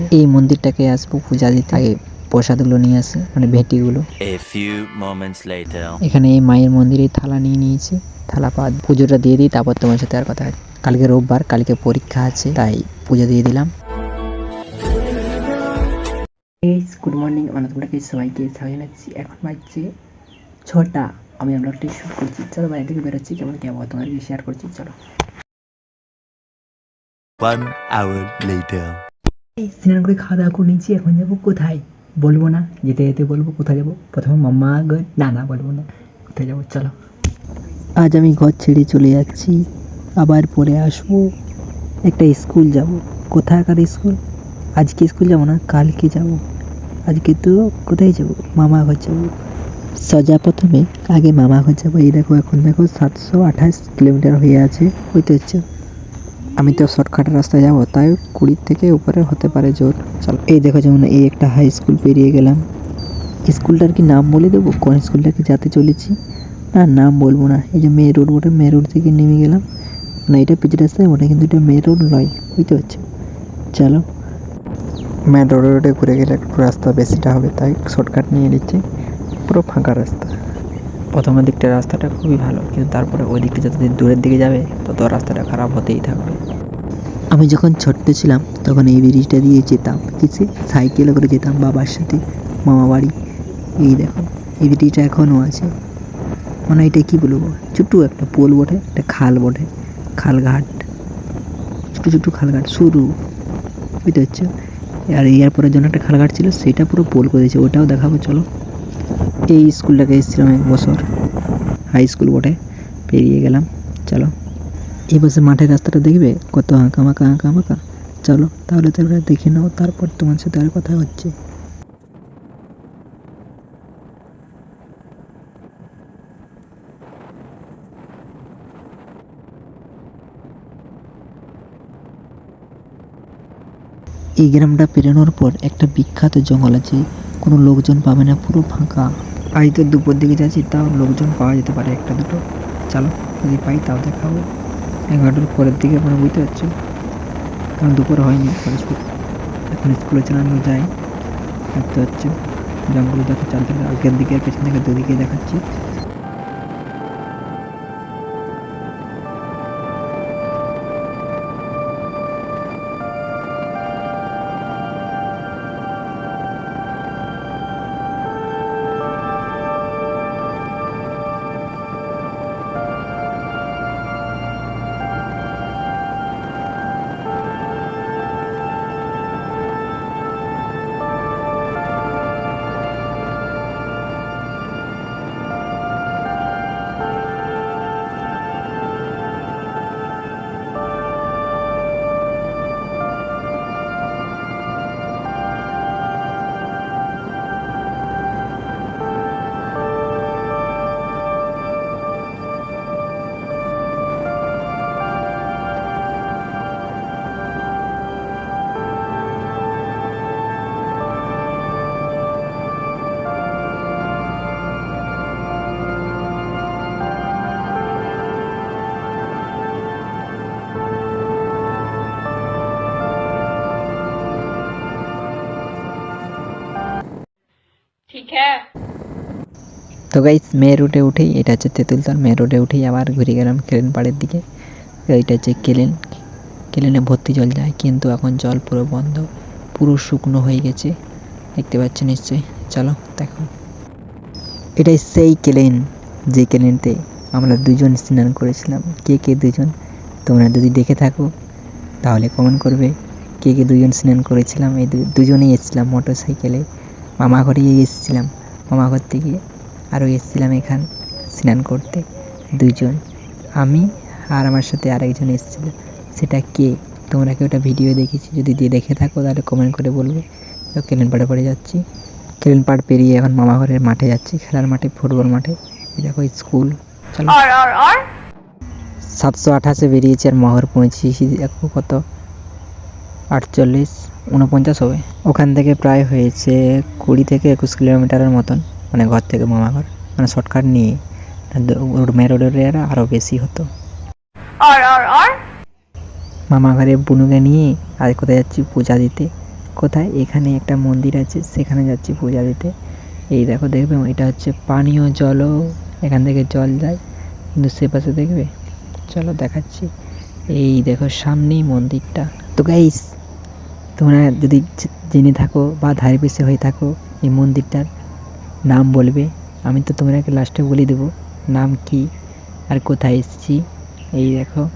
আছে। এই মন্দিরটাকে আসব পূজা দিতে আগে প্রসাদগুলো নিয়ে আসে মানে ভেটিগুলো। Moments later. এখানে এই মায়ের মন্দিরে থালা নিয়ে নিয়েছি। থালা পা পুজোটা দিয়ে দিই তারপর তোমার সাথে আর কথা আছে কালকে রোববার কালকে পরীক্ষা আছে তাই পুজো দিয়ে দিলাম। গুড মর্নিং আমরা তোমাকে সবাইকে স্বাগত জানাচ্ছি। এখন বাজছে ছটা। আমি ব্লগটি শুট করছি। চলো বাইরে থেকে বেরোচ্ছি কেমন কি আবহাওয়া তোমাদেরকে শেয়ার করছি চলো। One hour later. স্নান খাওয়া দাওয়া করে নিয়েছি, এখন যাব কোথায়? বলব না, যেতে যেতে বলব কোথায় যাব? প্রথমে মাম্মা গো- না না, বলব না, কোথায় যাব? চলো। আজ আমি ঘর ছেড়ে চলে যাচ্ছি, আবার পরে আসব, একটা স্কুল যাব। কোথাকার স্কুল? আজকে স্কুল যাব না, কালকে যাব। আজকে তো কোথায় যাব? মামা ঘর যাব। সজা প্রথমে আগে মামা ঘর যাব। এই দেখো, এখন দেখো সাতশো আঠাশ কিলোমিটার হয়ে আছে হইতে হচ্ছে। আমি তো শর্টকাট রাস্তায় যাব, তাই কুড়ির থেকে উপরে হতে পারে জোর। চলো, এই দেখো যেমন এই একটা হাই স্কুল পেরিয়ে গেলাম। স্কুলটার কি নাম বলে দেবো? কোন স্কুলটাকে যাতে চলেছি? না, নাম বলব না। এই যে মে রোড ওটা মে রোড থেকে নেমে গেলাম। না, এটা পিচ রাস্তায় ওটা কিন্তু এটা মে রোড নয়, বুঝতে পারছ? চলো। মে রোড রোডে ঘুরে গেলে একটু রাস্তা বেশিটা হবে, তাই শর্টকাট নিয়ে নিচ্ছি। পুরো ফাঁকা রাস্তা। প্রথমের দিকটা রাস্তাটা খুবই ভালো, কিন্তু তারপরে ওই দিকটা যত দূরের দিকে যাবে, তত রাস্তাটা খারাপ হতেই থাকবে। আমি যখন ছোট্ট ছিলাম, তখন এই ব্রিজটা দিয়ে যেতাম কিসে সাইকেলে করে যেতাম বাবার সাথে, মামা বাড়ি। এই দেখো, এই ব্রিজটা এখনও আছে। মানে এটা কি বলব, ছোট্ট একটা পোল বটে, একটা খাল বটে, খালঘাট। ছোটো ছোটো খালঘাট সরু বুঝতে পারছ? আর এয়ারপোর্টের জন্য একটা খালঘাট ছিল, সেটা পুরো পোল করে দিয়েছে, ওটাও দেখাবো, চলো। এই স্কুলটাকে এসেছিলাম এক বছর হাই স্কুল বটে, পেরিয়ে গেলাম, চলো। এই বসে মাঠের রাস্তাটা দেখবে? কত হাঁকা মাকা হাঁকা মাকা চলো, তাহলে তোমরা দেখে নাও, তারপর তোমার সাথে আর কথা হচ্ছে। এই গ্রামটা পেরোনোর পর একটা বিখ্যাত জঙ্গল আছে। কোনো লোকজন পাবে না, পুরো ফাঁকা। আজ তো দুপুর দিকে যাচ্ছি, তাও লোকজন পাওয়া যেতে পারে একটা দুটো। চলো, যদি পাই তাও দেখাবো। এগারোটার পরের দিকে মানে বুঝতে পারছ? কারণ দুপুর হয়নি কলেজ এখন স্কুলে চালানো যায় দেখতে হচ্ছে। জঙ্গল দেখো, চারদিকে আগের দিকে, পেছন দিকে দুদিকে দেখাচ্ছি। তো গাইস মে রোডে উঠেই, এটা হচ্ছে তেঁতুলতল মে রোডে উঠেই আবার ঘুরে গেলাম কেলেন পাড়ের দিকে। এইটা হচ্ছে কেলেন কেলেনে ভর্তি জল যায়, কিন্তু এখন জল পুরো বন্ধ, পুরো শুকনো হয়ে গেছে। দেখতে পাচ্ছ নিশ্চয়ই। চলো, দেখো। এটাই সেই কেলেন যে কেলেনতে আমরা দুজন স্নান করেছিলাম। কে কে দুজন? তোমরা যদি দেখে থাকো, তাহলে কমেন্ট করবে, কে কে দুজন স্নান করেছিলাম। এই দুজনেই এসেছিলাম মোটর সাইকেলে মামা ঘরেই এসেছিলাম। মামা ঘর থেকে আরও এসেছিলাম এখান স্নান করতে দুজন আমি আর আমার সাথে আরেকজন এসেছিল। সেটা কে? তোমরা কি ওটা ভিডিও দেখেছি? যদি দিয়ে দেখে থাকো তাহলে কমেন্ট করে বলবে। তো কেলেনপাড়ে পড়ে যাচ্ছি। কেলেনপাড় পেরিয়ে এখন মামা ঘরের মাঠে যাচ্ছি খেলার মাঠে ফুটবল মাঠে। দেখো স্কুল সাতশো আঠাশে বেরিয়েছি আর মহর পৌঁছেছি দেখো কত? আটচল্লিশ উনপঞ্চাশ হবে। ওখান থেকে প্রায় হয়েছে কুড়ি থেকে একুশ কিলোমিটারের মতন। মানে ঘর থেকে মামাঘর মানে শর্টকাট নিয়ে। মেরোডের আরও বেশি হতো। মামা ঘরে বুনুকে নিয়ে আর কোথায় যাচ্ছি পূজা দিতে? কোথায়? এখানে একটা মন্দির আছে সেখানে যাচ্ছি পূজা দিতে। এই দেখো দেখবে? এটা হচ্ছে পানীয় জলও এখান থেকে জল যায়। কিন্তু সে পাশে দেখবে? চলো দেখাচ্ছি। এই দেখো সামনেই মন্দিরটা। তো গাইস তোমরা যদি জেনে থাকো বা ধারে পিছিয়ে হয়ে থাকো এই মন্দিরটার নাম বলবে। আমি তো তোমাকে লাস্টে বলে দেবো। নাম কি? আর কোথায় এসেছি? এই দেখো।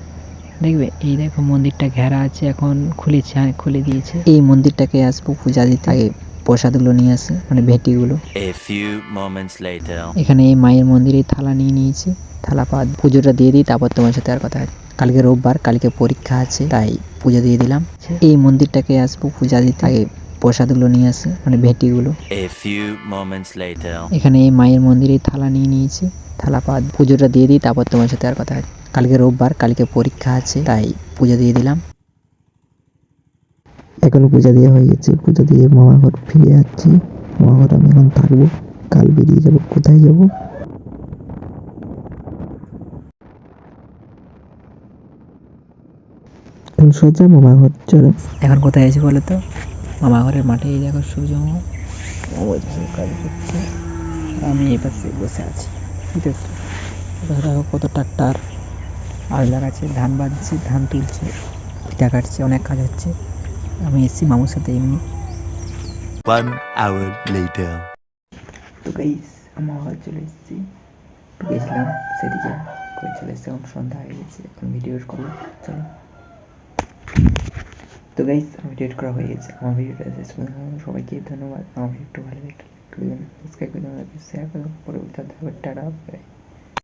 দেখবে? এই দেখো মন্দিরটা ঘেরা আছে এখন খুলেছে হ্যাঁ খুলে দিয়েছে। এই মন্দিরটাকে আসব পূজা দিতে। আগে প্রসাদগুলো নিয়ে আসে মানে ভেটিগুলো. এখানে এই মায়ের মন্দিরে থালা নিয়ে নিয়েছি। থালা পা পুজোটা দিয়ে দিই তারপর তোমার সাথে আর কথা আছে। কালকে রোববার কালকে পরীক্ষা আছে তাই পুজো দিয়ে দিলাম। এই মন্দিরটাকে আসব পূজা দিতে। আগে প্রসাদগুলো নিয়ে আসে মানে ভেটিগুলো. এখানে এই মায়ের মন্দিরে থালা নিয়ে নিয়েছি থালা পা পুজোটা দিয়ে দিই তারপর তোমার সাথে আর কথা আছে। কালকে রোববার কালকে পরীক্ষা আছে তাই পুজো দিয়ে দিলাম। এখন পূজা দেওয়া হয়ে গেছে পুজো দিয়ে মামা ঘর ফিরে যাচ্ছি মামা ঘর আমি এখন থাকব কাল বেরিয়ে যাব কোথায় যাব? এখন সোজা মামা ঘর চলো। এখন কোথায় আছি বলো তো? মামা ঘরের মাঠে এই দেখো সূর্য ও কাজ করছে। আমি এই পাশে বসে আছি। ঠিক আছে দেখো কত ট্রাক্টার। আল লাগাচ্ছে ধান বাঁধছে ধান তুলছে পিঠা কাটছে অনেক কাজ হচ্ছে। আমি এসেছি মামুর সাথে এমনি। One hour later. তো গাইস আমার ঘর চলে এসেছি। গেছিলাম সেদিকে। করে চলে এসেছি? এখন সন্ধ্যা হয়ে গেছে। এখন ভিডিও করব। চলো। তো গাইস আমার ভিডিও করা হয়ে গেছে আমার ভিডিওটা শেষ পর্যন্ত দেখার জন্য সবাইকে ধন্যবাদ আমার ভিডিও একটু ভালো লাগলে একটু সাবস্ক্রাইব করে দেবেন শেয়ার করে দেবেন পরবর্তী টাটা বাই।